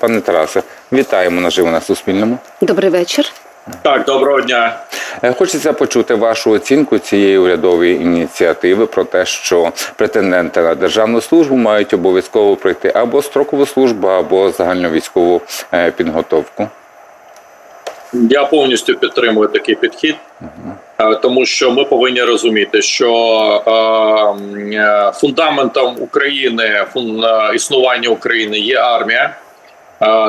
Пане Тарасе, вітаємо наживо на Суспільному. Добрий вечір. Так, доброго дня. Е, Хочеться почути вашу оцінку цієї урядової ініціативи про те, що претенденти на державну службу мають обов'язково пройти або строкову службу, або загальновійськову е, підготовку. Я повністю підтримую такий підхід, е, тому що ми повинні розуміти, що фундаментом України, фун, існування України є армія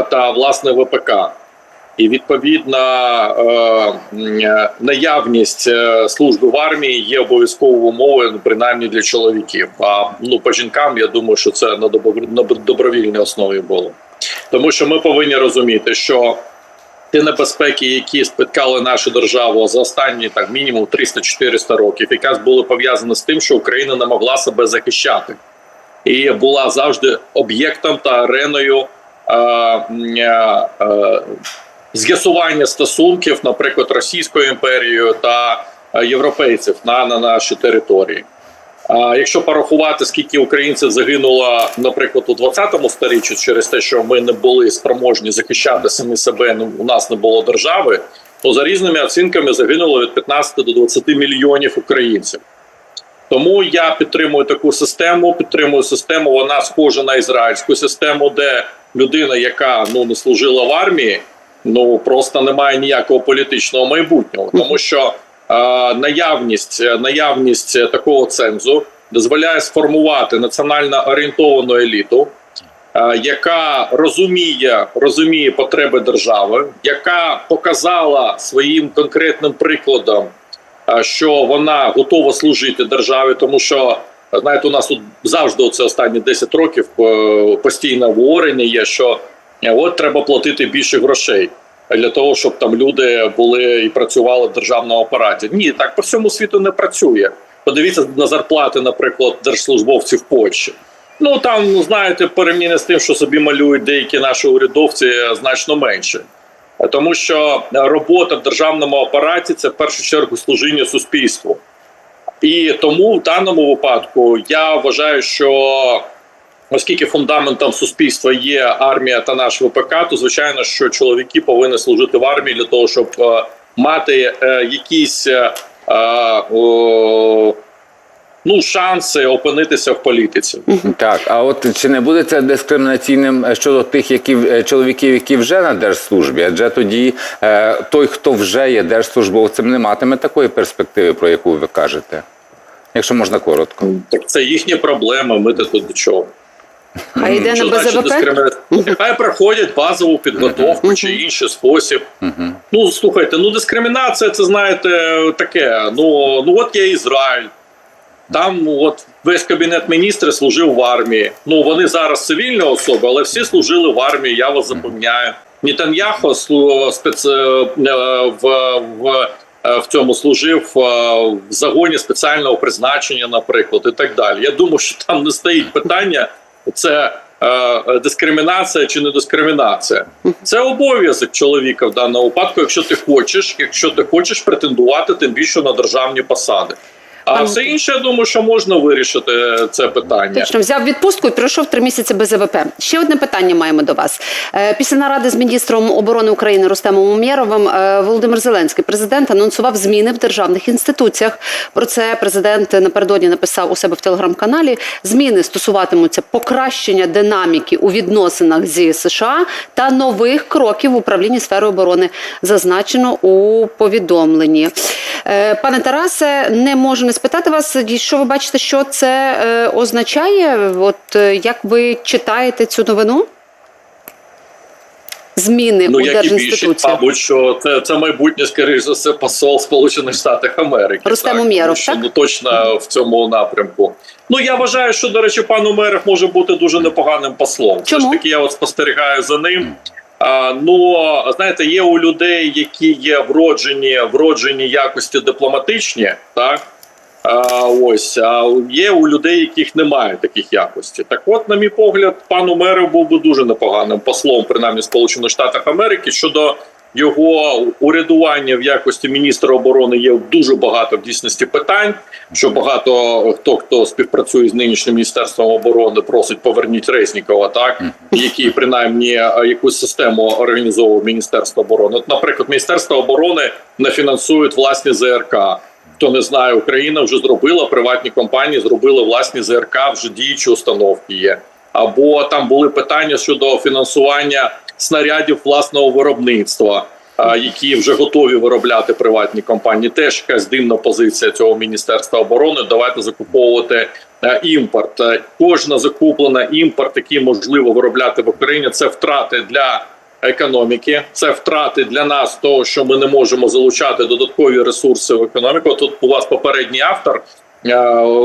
та власне ВПК. І відповідно е, е, наявність е, служби в армії є обов'язковою умовою, ну, принаймні для чоловіків. А ну по жінкам я думаю, що це на добро- добровільній основі було. Тому що ми повинні розуміти, що ті небезпеки, які спіткали нашу державу за останні так мінімум 300-400 років, якраз були пов'язані з тим, що Україна не могла себе захищати, і була завжди об'єктом та ареною е, е, е, з'ясування стосунків, наприклад, Російською імперією та е, європейців на, на нашій території. Якщо порахувати, скільки українців загинуло, наприклад, у 20-му сторіччі через те, що ми не були спроможні захищати самі себе, ну у нас не було держави, то за різними оцінками загинуло від 15 до 20 мільйонів українців. Тому я підтримую таку систему. Підтримую систему. Вона схожа на ізраїльську систему, де людина, яка ну не служила в армії, ну просто не має ніякого політичного майбутнього, тому що е, наявність наявність такого цензу дозволяє сформувати національно орієнтовану еліту, яка розуміє, розуміє потреби держави, яка показала своїм конкретним прикладом, що вона готова служити державі, тому що. Знаєте, у нас тут завжди це останні 10 років е, постійне обговорення є, що е, от треба платити більше грошей для того, щоб там люди були і працювали в державному апараті. Ні, так по всьому світу не працює. Подивіться на зарплати, наприклад, держслужбовців Польщі. Ну там ну, знаєте, порівняно з тим, що собі малюють деякі наші урядовці, е, значно менше. Е, Тому що робота в державному апараті це в першу чергу служіння суспільству. І тому в даному випадку я вважаю, що оскільки фундаментом суспільства є армія та наш ВПК, то звичайно, що чоловіки повинні служити в армії для того, щоб е, мати е, якісь е, ну, шанси опинитися в політиці. Так, а от чи не буде це дискримінаційним е, щодо тих, які е, чоловіків, які вже на держслужбі? Адже тоді е, той, хто вже є держслужбовцем, не матиме такої перспективи, про яку ви кажете. Якщо можна коротко. Так це їхні проблеми. Ми тут до чого. А йде на БЗВП? дискримінація? Хай проходять базову підготовку чи інший спосіб. Ну слухайте, ну дискримінація, це знаєте, таке. Ну ну от є Ізраїль. Там от весь кабінет міністрів служив в армії. Ну вони зараз цивільні особи, але всі служили в армії. Я вас запевняю. Нетаньяхо слу- спец... е, в, в, е, в цьому служив е, в загоні спеціального призначення, наприклад, і так далі. Я думаю, що там не стоїть питання. Це е, дискримінація чи не дискримінація. Це обов'язок чоловіка в даному випадку, якщо ти хочеш, якщо ти хочеш претендувати тим більше на державні посади. А все інше, я думаю, що можна вирішити це питання. Точно взяв відпустку і пройшов три місяці без АВП. Ще одне питання маємо до вас. Е, Після наради з міністром оборони України Рустемом Умєровим е, Володимир Зеленський, президент, анонсував зміни в державних інституціях. Про це президент напередодні написав у себе в телеграм-каналі. Зміни стосуватимуться покращення динаміки у відносинах зі США та нових кроків в управлінні сферою оборони. Зазначено у повідомленні. Е, Пане Тарасе, не можу не спитати вас, що ви бачите, що це е, означає? От е, як ви читаєте цю новину? Зміни Ну у як і більшість, мабуть, що це, це майбутнє, скоріш за все, посол Сполучених Штатів Америки. Рустем Умєров, так? Ну точно в цьому напрямку. Ну я вважаю, що до речі, пан Умеров може бути дуже непоганим послом. Все ж таки, я от спостерігаю за ним. А, ну знаєте, є у людей, які є вроджені, вроджені якості дипломатичні, так. Ось а є у людей, яких немає таких якостей. Так, от, на мій погляд, пан Умеров був би дуже непоганим послом, принаймні Сполучених Штатів Америки щодо його урядування в якості міністра оборони є дуже багато в дійсності питань. Що багато хто хто співпрацює з нинішнім міністерством оборони, просить поверніть Резнікова, так який принаймні е, якусь систему організовував міністерство оборони. От, наприклад, міністерство оборони не фінансують власні ЗРК. Хто не знає, Україна вже зробила приватні компанії, зробили власні ЗРК, вже діючі установки є. Або там були питання щодо фінансування снарядів власного виробництва, які вже готові виробляти приватні компанії. Теж якась дивна позиція цього міністерства оборони. Давайте закуповувати е, імпорт. Е, Кожна закуплена імпорт, який можливо виробляти в Україні, це втрати для економіки. Це втрати для нас, того, що ми не можемо залучати додаткові ресурси в економіку. Тут у вас попередній автор. е,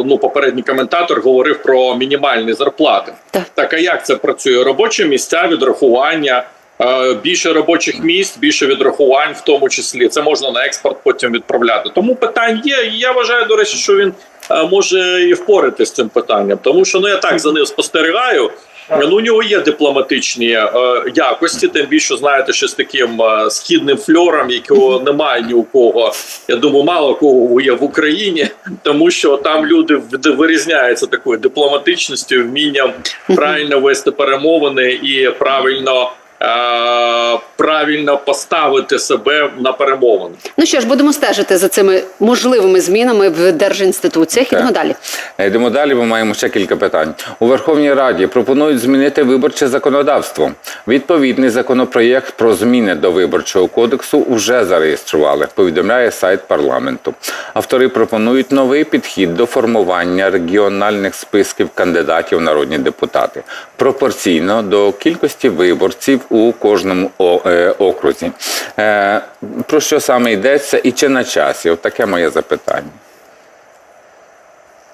Ну, попередній коментатор говорив про мінімальні зарплати. Так. Так а як це працює? Робочі місця, відрахування, е, більше робочих місць, більше відрахувань, в тому числі це можна на експорт потім відправляти. Тому питань є. І я вважаю, до речі, що він е, може і впоратися з цим питанням, тому що ну я так за ним спостерігаю. Ну, у нього є дипломатичні е, якості, тим більше знаєте, що з таким е, східним фльором, якого немає ні у кого. Я думаю, мало кого є в Україні, тому що там люди вирізняються такою дипломатичністю, вмінням правильно вести перемовини і правильно. Е, Правильно поставити себе на перемовини. Ну що ж, будемо стежити за цими можливими змінами в держінституціях. Так. Ідемо далі. Йдемо далі, бо маємо ще кілька питань. У Верховній Раді пропонують змінити виборче законодавство. Відповідний законопроєкт про зміни до виборчого кодексу вже зареєстрували. Повідомляє сайт парламенту. Автори пропонують новий підхід до формування регіональних списків кандидатів в народні депутати пропорційно до кількості виборців у кожному е, окрузі. Е, Про що саме йдеться і чи на часі? От таке моє запитання.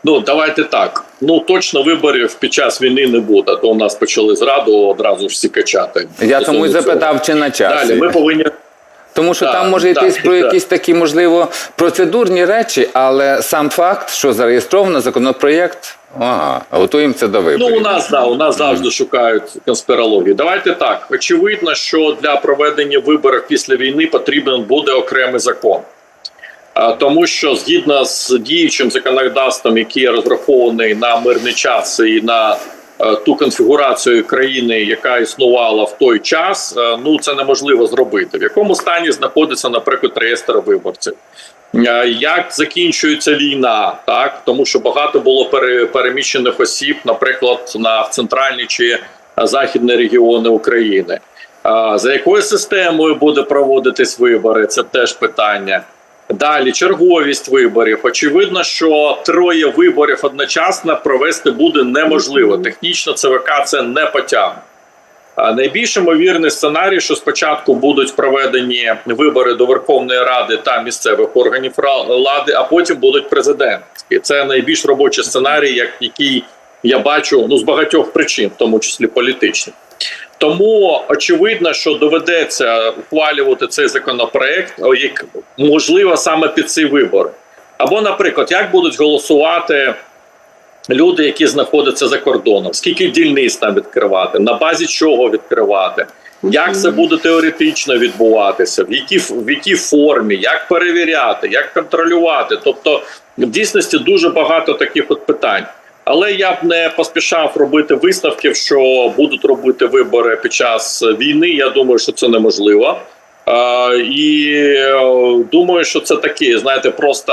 Ну давайте так. Ну точно виборів під час війни не буде. То у нас почали зраду одразу всі качати. Я тому й запитав, чи на часі. Далі. Ми повинні Тому що Так, там може йтись так, про так. якісь такі, можливо, процедурні речі, але сам факт, що зареєстровано законопроєкт, ага, готуємося до Ну, у нас да, у нас завжди шукають конспірологію. Давайте так. Очевидно, що для проведення виборів після війни потрібен буде окремий закон. Тому що згідно з діючим законодавством, який розрахований на мирний час і на ту конфігурацію країни, яка існувала в той час, е, ну це неможливо зробити. В якому стані знаходиться, наприклад, реєстр виборців? Е, Як закінчується війна, так тому що багато було пере- переміщених осіб, наприклад, на центральні чи е, західні регіони України. За якою системою буде проводитись вибори? Це теж питання. Далі черговість виборів. Очевидно, що троє виборів одночасно провести буде неможливо. Технічно ЦВК це не потягне. Найбільш ймовірний сценарій, що спочатку будуть проведені вибори до Верховної Ради та місцевих органів влади, а потім будуть президентські. Це найбільш робочий сценарій, як який я бачу ну з багатьох причин, в тому числі політичних. Тому очевидно, що доведеться ухвалювати цей законопроект, як можливо саме під ці вибори. Або, наприклад, як будуть голосувати люди, які знаходяться за кордоном, скільки дільниць там відкривати, на базі чого відкривати, як це буде теоретично відбуватися, в якій в якій формі, як перевіряти, як контролювати. Тобто, в дійсності дуже багато таких от питань. Але я б не поспішав робити висновків, що будуть робити вибори під час війни. Я думаю, що це неможливо. І е, думаю, що це таке, знаєте, просто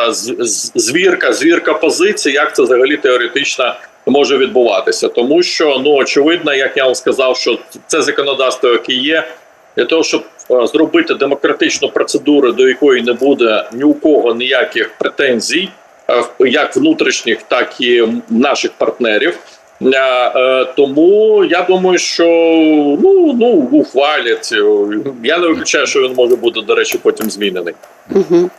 звірка, звірка позиції, як це взагалі теоретично може відбуватися. Тому що ну очевидно, як я вам сказав, що це законодавство, яке є, для того, щоб е, зробити демократичну процедуру, до якої не буде ні у кого ніяких претензій, як внутрішніх, так і наших партнерів. Е, Тому я думаю, що ну ну ухвалять. Я не виключаю, що він може бути, до речі, потім змінений. Угу.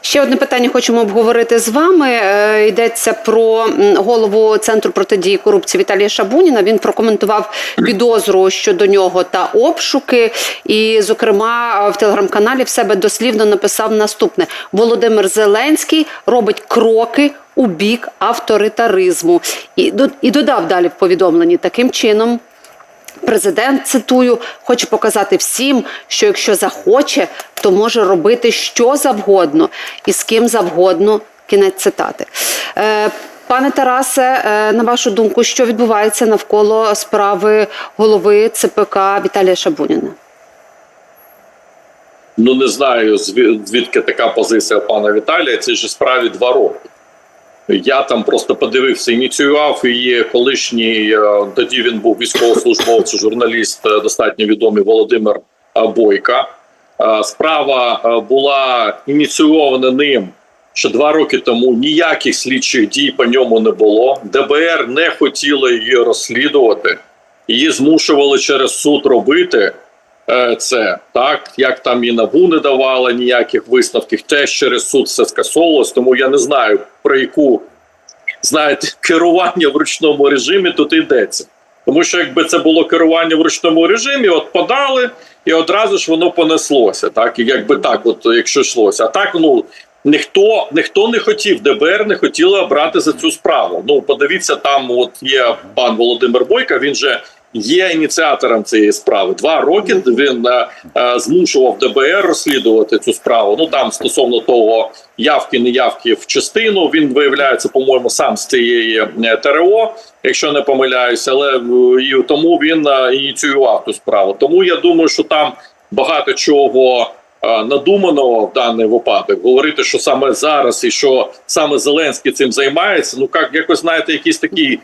Ще одне питання хочемо обговорити з вами. Е, Йдеться про голову центру протидії корупції Віталія Шабуніна. Він прокоментував підозру щодо нього та обшуки. І, зокрема, в телеграм-каналі в себе дослівно написав наступне: Володимир Зеленський робить кроки. У бік авторитаризму і і додав далі в повідомленні таким чином Президент цитую, хоче показати всім, що якщо захоче, то може робити що завгодно і з ким завгодно. Кінець цитати. Е, Пане Тарасе, е, на вашу думку, що відбувається навколо справи голови ЦПК Віталія Шабуніна? Ну не знаю, зві- звідки така позиція пана Віталія. Це ж справі два роки. Я там просто подивився, ініціював її колишній. е, Тоді він був військовослужбовець, журналіст, е, достатньо відомий Володимир е, Бойка. Справа була ініційована ним ще два роки тому. Ніяких слідчих дій по ньому не було. ДБР не хотіло її розслідувати. Її змушували через суд робити це так, як там і НАБУ не давала ніяких висновків, теж через суд все скасовувалось. Тому я не знаю про яку знаєте керування в ручному режимі тут йдеться. Тому що якби це було керування в ручному режимі, от подали, і одразу ж воно понеслося. Так, і якби так, от якщо йшлося. А так, ну ніхто ніхто не хотів, ДБР не хотіло брати за цю справу. Ну, подивіться, там от є пан Володимир Бойко, він же є ініціатором цієї справи. Два роки він е, е, змушував ДБР розслідувати цю справу. Ну там стосовно того явки, неявки в частину. Він виявляється, по-моєму, сам з цієї е, ТРО, якщо не помиляюся, але і тому він е, ініціював ту справу. Тому я думаю, що там багато чого. Надуманого в даний випадок говорити, що саме зараз і що саме Зеленський цим займається. Ну як якось знаєте, якийсь такий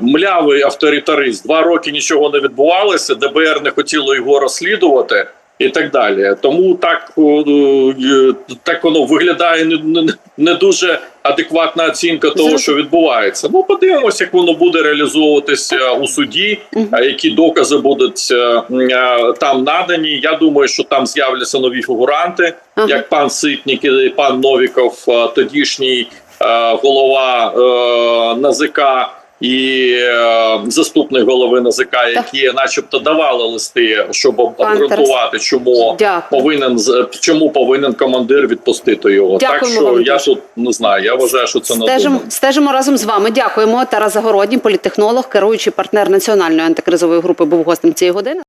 млявий авторитарист. Два роки нічого не відбувалося. ДБР не хотіло його розслідувати. І так далі, тому так е, так воно виглядає не, не, не дуже адекватна оцінка того, що відбувається. Ну подивимося, як воно буде реалізовуватися у суді, які докази будуть е, е, там надані. Я думаю, що там з'являться нові фігуранти, як пан Ситнік і пан Новіков, е, тодішній е, голова е, НАЗК і е, заступник голови НАЗК, які, начебто, давали листи, щоб обґрунтувати, чому Дякую. повинен чому повинен командир відпустити його. так що вам я тут не знаю. Я вважаю, що це Стежимо, надумано. стежимо разом з вами. Дякуємо. Тарас Загородній, політтехнолог, керуючий партнер національної антикризової групи, був гостем цієї години.